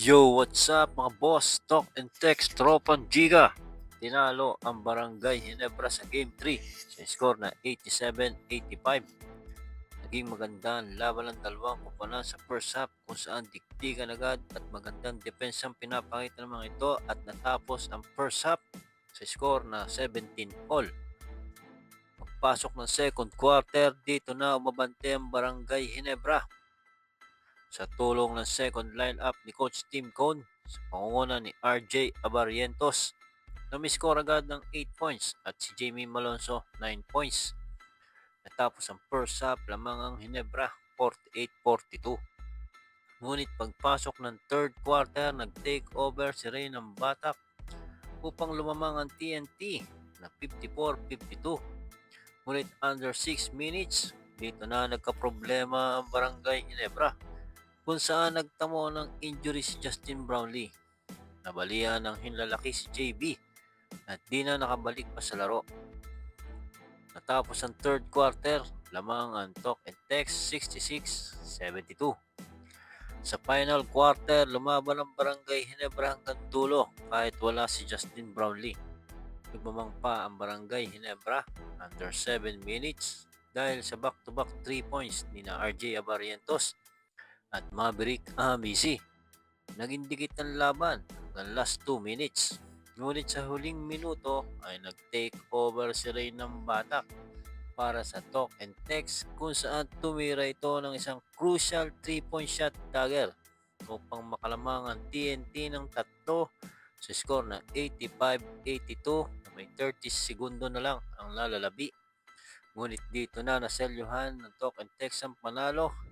Yo, what's up mga boss? Talk and text, tropang giga. Tinalo ang Barangay Hinebra sa Game 3 sa score na 87-85. Naging maganda ang laban ng dalawang kupanan sa first half kung saan dikdikan agad at magandang depensang pinapakita ng mga ito at natapos ang first half sa score na 17 all. Pagpasok ng second quarter, dito na umabante ang Barangay Hinebra sa tulong ng second lineup ni Coach Tim Cone sa pangunguna ni RJ Abarientos na score agad ng 8 points at si Jamie Malonzo 9 points. Natapos ang first half lamang ang Hinebra 48-42. Ngunit pagpasok ng third quarter, nag-take over si Ray ng Batak upang lumamang ang TNT na 54-52. Ngunit under 6 minutes, dito na nagka-problema ang Barangay Hinebra kung saan nagtamo ng injury si Justin Brownlee. Nabalian ng hinlalaki si JB at di na nakabalik pa sa laro. Natapos ang third quarter, lamang ang talk and text 66-72. Sa final quarter, lumaban ang Barangay Hinebra hanggang dulo kahit wala si Justin Brownlee. Nagmamang pa ang Barangay Hinebra under 7 minutes dahil sa back-to-back 3 points ni na RJ Abarientos at Maverick Amici. Naging dikit ang laban hanggang last 2 minutes. Ngunit sa huling minuto ay nag-take over si Ray ng Batak para sa talk and text kung saan tumira ito ng isang crucial 3-point shot dagger upang makalamang ang TNT ng tatlo sa score na 85-82 na may 30 segundo na lang ang lalalabi. Ngunit dito na naselyuhan ng talk and text ang panalo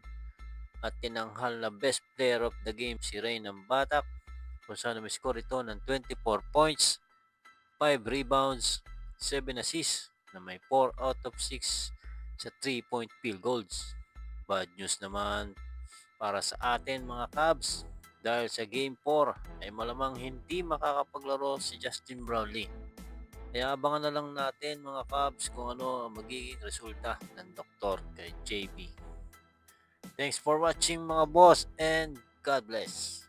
at tinanghal na best player of the game si Ray ng Batak kung saan may score ito ng 24 points, 5 rebounds, 7 assists na may 4 out of 6 sa 3-point field goals. Bad news naman para sa atin mga Cubs dahil sa Game 4 ay malamang hindi makakapaglaro si Justin Brownlee. Kaya abangan na lang natin mga Cubs kung ano ang magiging resulta ng doktor kay JB. Thanks for watching mga boss and God bless.